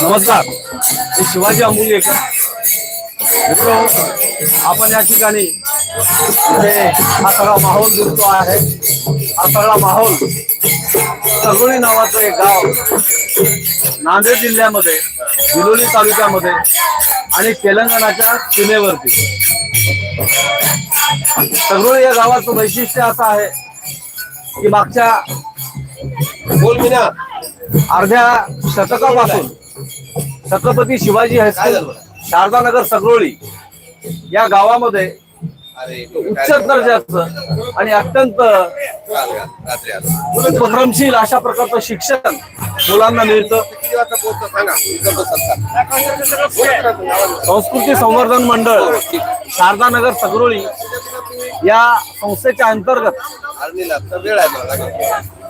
नमस्कार. मी शिवाजी अंबुलेकर मित्र आपण या ठिकाणी हा सगळा माहोल दिसतो आहे. हा सगळा माहोल सगळी नावाचं एक गाव नांदेड जिल्ह्यामध्ये बिलोली तालुक्यामध्ये आणि तेलंगणाच्या सीमेवरती. सगळी या गावाचं वैशिष्ट्य असं आहे की मागच्या बोल अर्ध्या शतकापासून छत्रपती शिवाजी हायस्कूल शारदानगर सगरोळी या गावामध्ये उच्च दर्जाचं आणि अत्यंत उपक्रमशील अशा प्रकारचं शिक्षण मुलांना मिळतं. संस्कृती संवर्धन मंडळ शारदानगर सगरोळी या संस्थेच्या अंतर्गत.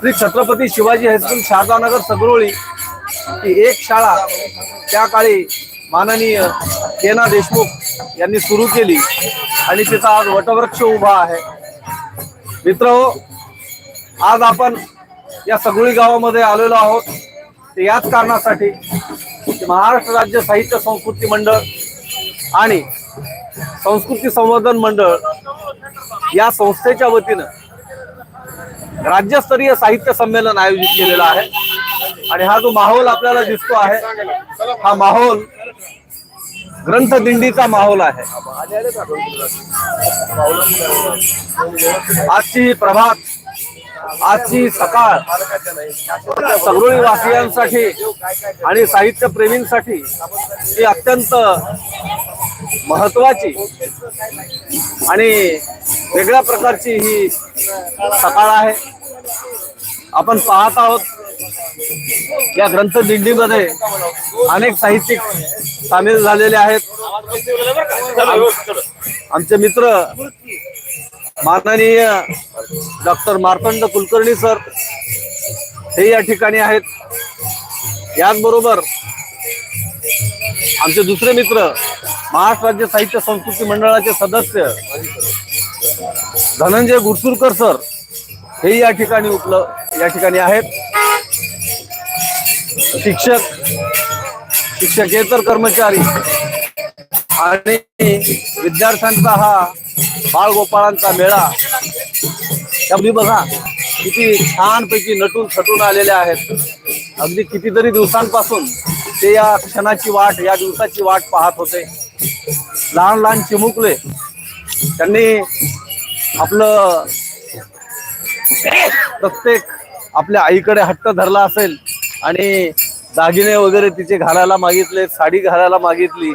श्री छत्रपती शिवाजी हायस्कूल शारदानगर सगरोळी ही एक शाळा त्या काळी माननीय केना देशमुख यांनी सुरू केली आणि तिचा आज वटवृक्ष उभा आहे. मित्र आज आपण या सगळी गावामध्ये आलेलो आहोत. ते याच कारणासाठी महाराष्ट्र राज्य साहित्य संस्कृती मंडळ आणि संस्कृती संवर्धन मंडळ या संस्थेच्या वतीनं राज्यस्तरीय साहित्य संमेलन आयोजित केलेलं आहे. आणि हा जो माहोल आपल्याला दिसतो आहे हा माहोल ग्रंथदिंडीचा माहोल आहे. आजची प्रभात आजची ही सकाळ सगळी वासियांसाठी आणि साहित्य प्रेमींसाठी ही अत्यंत महत्वाची आणि वेगळ्या प्रकारची ही सकाळ आहे. आपण पाहत आहोत या ग्रंथदिंडीमध्ये अनेक साहित्यिक सामील झालेले आहेत. आमचे मित्र माननीय डॉक्टर मार्तंड कुलकर्णी सर हे या ठिकाणी आहेत. याचबरोबर आमचे दुसरे मित्र महाराष्ट्र राज्य साहित्य संस्कृती मंडळाचे सदस्य धनंजय गुरसुरकर सर हे या ठिकाणी उपलब्ध या ठिकाणी आहेत. शिक्षक शिक्षकेतर कर्मचारी आणि विद्यार्थ्यांचा हा बाळगोपाळांचा मेळा अगदी बघा किती छानपैकी नटून थटून आलेले आहेत. अगदी कितीतरी दिवसांपासून ते या क्षणाची वाट या दिवसाची वाट पाहत होते. लहान लहान चिमुकले त्यांनी आपलं प्रत्येक आपल्या आईकडे हट्ट धरला असेल आणि दागिने वगैरे तिचे घालायला मागितले साडी घालायला मागितली.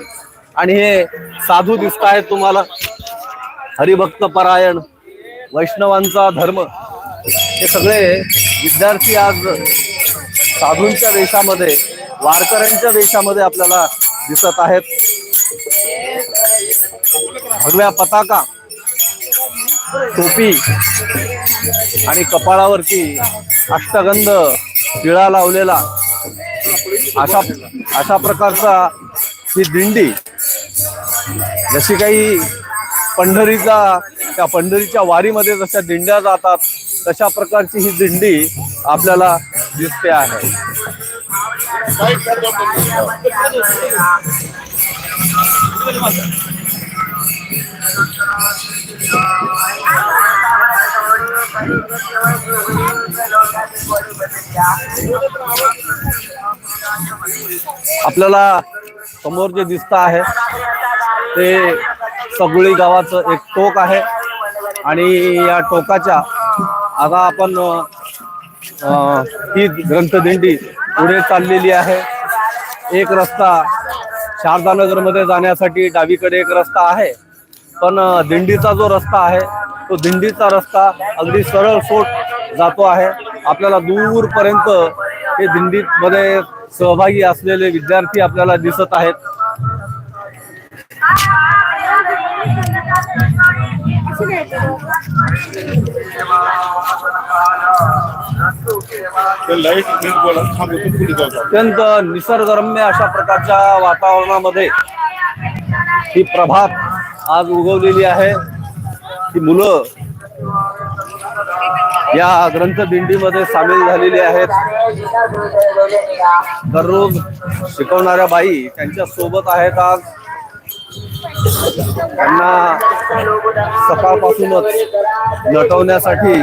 आणि हे साधू दिसत आहेत तुम्हाला. हरिभक्त परायण. वैष्णवांचा धर्म. हे सगळे विद्यार्थी आज साधूंच्या वेशामध्ये वारकऱ्यांच्या वेशामध्ये आपल्याला दिसत आहेत. भगव्या पताका टोपी आणि कपाळावरती अष्टगंध टिळा लावलेला. अशा अशा प्रकारचा ही दिंडी जशी काही पंढरीचा त्या पंढरीच्या वारीमध्ये जशा दिंड्या जातात तशा प्रकारची ही दिंडी आपल्याला दिसते आहे. आपल्याला समोर जे दिसत आहे ते सगळी गावाचं एक टोक आहे. आणि या टोकाच्या आता आपण ही ग्रंथदिंडी पुढे चाललेली आहे. एक रस्ता शारदानगरमध्ये जाण्यासाठी डावीकडे एक रस्ता आहे. पण दिंडीचा जो रस्ता आहे तो दिंडीचा रस्ता अगदी सरळ सोट जातो आहे. आपल्याला दूरपर्यंत हे दिंडीमध्ये सहभागी असलेले विद्यार्थी आपल्याला दिसत आहेत. अत्यंत निसर्गरम्य अशा प्रकारच्या वातावरणामध्ये ही प्रभात आज उगवलेली आहे. ही मुलं या ग्रंथदिंडीमध्ये सामील झालेली आहेत. दररोज शिकवणाऱ्या बाई त्यांच्यासोबत आहेत आज. त्यांना सकाळपासूनच नटवण्यासाठी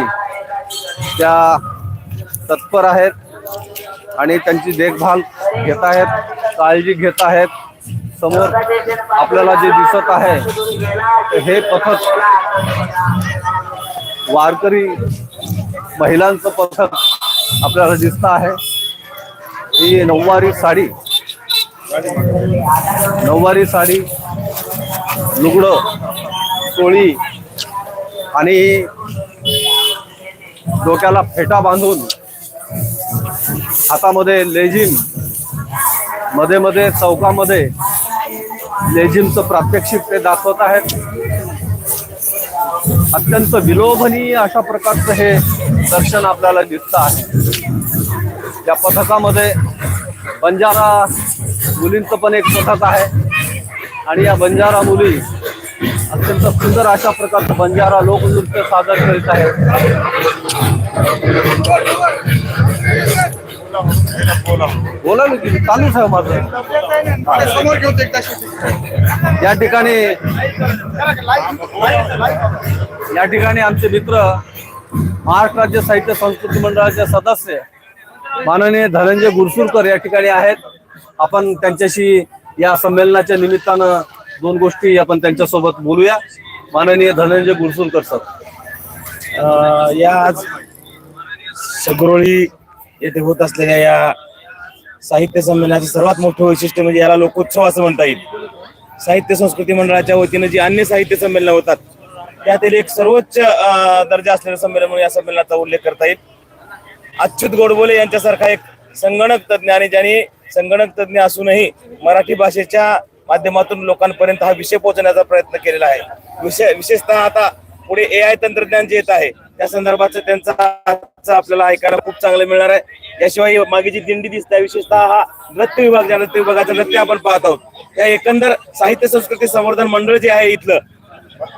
त्या तत्पर आहेत आणि त्यांची देखभाल घेत आहेत काळजी घेत आहेत. समोर आपल्याला जे दिसत आहे हे पथक वारकरी महिलांचं पथक आपल्याला दिसत आहे. ही नऊवारी साडी नऊवारी साडी लुगडं सोळी आणि डोक्याला फेटा बांधून हातामध्ये लेझिममध्ये मध्ये चौकामध्ये लेझिमचं प्रात्यक्षिक ते दाखवत आहेत. अत्यंत विलोभनीय अशा प्रकारचं हे दर्शन आपल्याला दिसत आहे. या पथकामध्ये बंजारा मुलींचं पण एक पथक आहे. आणि या बंजारा मुली अत्यंत सुंदर अशा प्रकारचं बंजारा लोकनृत्य सादर करीत आहेत. बोला ना की चालूच आहे माझं. एकदा शेती या ठिकाणी या ठिकाणी आमचे मित्र महाराष्ट्र राज्य साहित्य संस्कृती मंडळाचे सदस्य माननीय धनंजय गुरसुरकर या ठिकाणी आहेत. आपण त्यांच्याशी या संमेलनाच्या निमित्तानं दोन गोष्टी आपण त्यांच्यासोबत बोलूया. माननीय धनंजय गुरसुलकर सर. या आज सगरोळी येथे होत असलेल्या या साहित्य संमेलनाचे सर्वात मोठं वैशिष्ट्य म्हणजे याला लोकोत्सव असं म्हणता येईल. साहित्य संस्कृती मंडळाच्या वतीनं जी अन्य साहित्य संमेलनं होतात त्यातील एक सर्वोच्च दर्जा असलेलं संमेलन म्हणून या संमेलनाचा उल्लेख करता येईल. अच्युत गोडबोले यांच्यासारखा एक संगणक तज्ञ आणि ज्यांनी संगणक तज्ञ असूनही मराठी भाषेच्या माध्यमातून लोकांपर्यंत हा विषय पोहोचण्याचा प्रयत्न केलेला आहे. विषय विशेषतः आता पुढे ए आय तंत्रज्ञान जे येत आहे त्या संदर्भाचं त्यांचा आपल्याला ऐकायला खूप चांगलं मिळणार आहे. याशिवाय मागे जी दिंडी दिसत आहे विशेषतः हा नृत्य विभाग ज्या नृत्य विभागाचं नृत्य आपण पाहत आहोत. त्या एकंदर साहित्य संस्कृती संवर्धन मंडळ जे आहे इथलं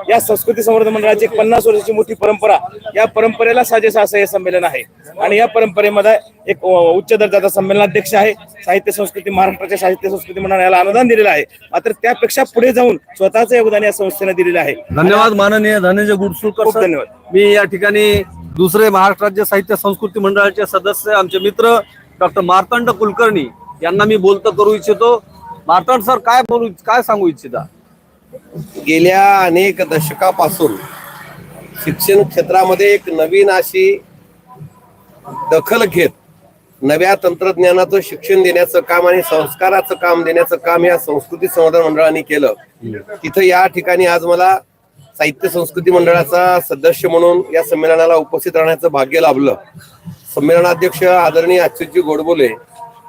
या संस्कृती संवर्धन मंडळाची एक पन्नास वर्षाची मोठी परंपरा या परंपरेला साजेस असं हे संमेलन आहे. आणि या परंपरेमध्ये एक उच्च दर्जाचा संमेलनाध्यक्ष आहे. साहित्य संस्कृती महाराष्ट्राच्या साहित्य संस्कृती मंडळाला याला अनुदान दिलेलं आहे. मात्र त्यापेक्षा पुढे जाऊन स्वतःचं योगदान या संस्थेने दिलेलं आहे. धन्यवाद माननीय धनंजय गुडसुरकर धन्यवाद. मी या ठिकाणी दुसरे महाराष्ट्र राज्य साहित्य संस्कृती मंडळाचे सदस्य आमचे मित्र डॉक्टर मार्तंड कुलकर्णी यांना मी बोलतं करू इच्छितो. मार्तंड सर काय बोलू काय सांगू इच्छिता? गेल्या अनेक दशकापासून शिक्षण क्षेत्रामध्ये एक नवीन अशी दखल घेत नव्या तंत्रज्ञानाचं शिक्षण देण्याचं काम आणि संस्काराचं काम देण्याचं काम या संस्कृती संवर्धन मंडळाने केलं. तिथं या ठिकाणी आज मला साहित्य संस्कृती मंडळाचा सदस्य म्हणून या संमेलनाला उपस्थित राहण्याचं भाग्य लाभलं. संमेलनाध्यक्ष आदरणीय अच्युतजी गोडबोले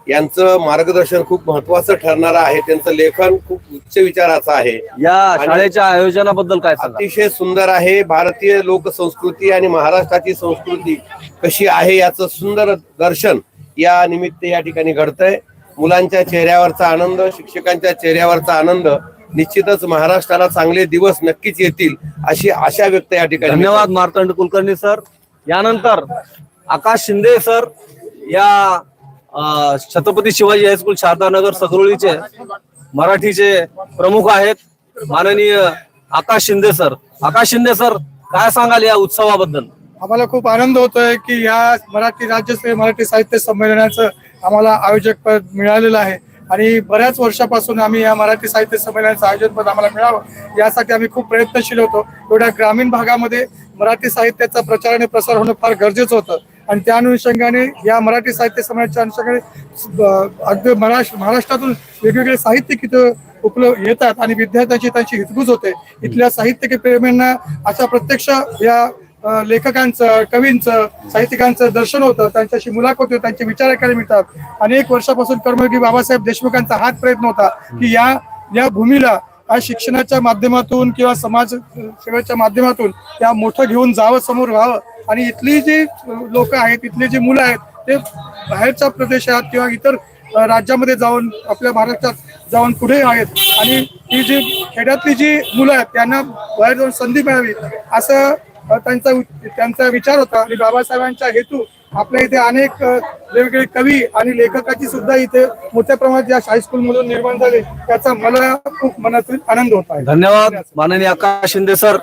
यांचं मार्गदर्शन खूप महत्वाचं ठरणार आहे. त्यांचं लेखन खूप उच्च विचाराचं आहे. या शाळेच्या आयोजनाबद्दल काय सांगा अतिशय सुंदर आहे. भारतीय लोकसंस्कृती आणि महाराष्ट्राची संस्कृती कशी आहे याचं सुंदर दर्शन या निमित्त या ठिकाणी घडतंय. मुलांच्या चेहऱ्यावरचा आनंद शिक्षकांच्या चेहऱ्यावरचा आनंद निश्चितच महाराष्ट्राला चांगले दिवस नक्कीच येतील अशी आशा व्यक्त या ठिकाणी धन्यवाद मार्तंड कुलकर्णी सर. यानंतर आकाश शिंदे सर या छत्रपती शिवाजी हायस्कूल शारदानगर सगरोळीचे मराठीचे प्रमुख आहेत. माननीय आकाश शिंदे सर. आकाश शिंदे सर काय सांगाल या उत्सवाबद्दल? आम्हाला खूप आनंद होतोय की या मराठी राज्यस्तरीय मराठी साहित्य संमेलनाचं आम्हाला आयोजक पद मिळालेलं आहे. आणि बऱ्याच वर्षापासून आम्ही या मराठी साहित्य संमेलनाचं आयोजन पद आम्हाला मिळावं यासाठी आम्ही खूप प्रयत्नशील होतो. एवढ्या ग्रामीण भागामध्ये मराठी साहित्याचा प्रचार आणि प्रसार होणं फार गरजेचं होतं. आणि त्या अनुषंगाने या मराठी साहित्य समाजाच्या अनुषंगाने अगदी महाराष्ट्र महाराष्ट्रातून वेगवेगळे साहित्यिक इथं उपलब्ध येतात आणि विद्यार्थ्यांची त्यांची हितगुज होते. इथल्या साहित्य प्रेमींना अशा प्रत्यक्ष या लेखकांचं कवींचं साहित्यिकांचं दर्शन होतं. त्यांच्याशी मुलाखत होते त्यांचे विचार ऐकायला मिळतात. अनेक वर्षापासून कर्मयोगी बाबासाहेब देशमुखांचा हाच प्रयत्न होता की या या भूमीला आणि शिक्षणाच्या माध्यमातून किंवा समाज सेवेच्या माध्यमातून या मोठं घेऊन जावं समोर व्हावं. आणि इथली जी लोक आहेत इथली जी मुलं आहेत ते बाहेरच्या प्रदेशात किंवा इतर राज्यामध्ये जाऊन आपल्या महाराष्ट्रात जाऊन पुढे आहेत. आणि ही जी खेड्यातली जी मुलं आहेत त्यांना बाहेर जाऊन संधी मिळावी असं त्यांचा त्यांचा विचार होता. आणि बाबासाहेबांचा हेतू आपल्या इथे अनेक वेगवेगळे कवी आणि लेखकाची सुद्धा इथे मोठ्या प्रमाणात या हायस्कूल मधून निर्माण झाले. त्याचा मला खूप मनातून आनंद होत आहे. धन्यवाद. माननीय आकाश शिंदे सर.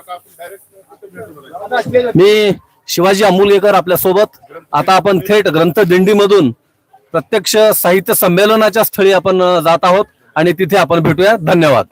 मी शिवाजी अमोलकर आपल्यासोबत आता आपण थेट ग्रंथ दिंडीमधून प्रत्यक्ष साहित्य संमेलनाच्या स्थळी आपण जात आहोत आणि तिथे आपण भेटूया. धन्यवाद.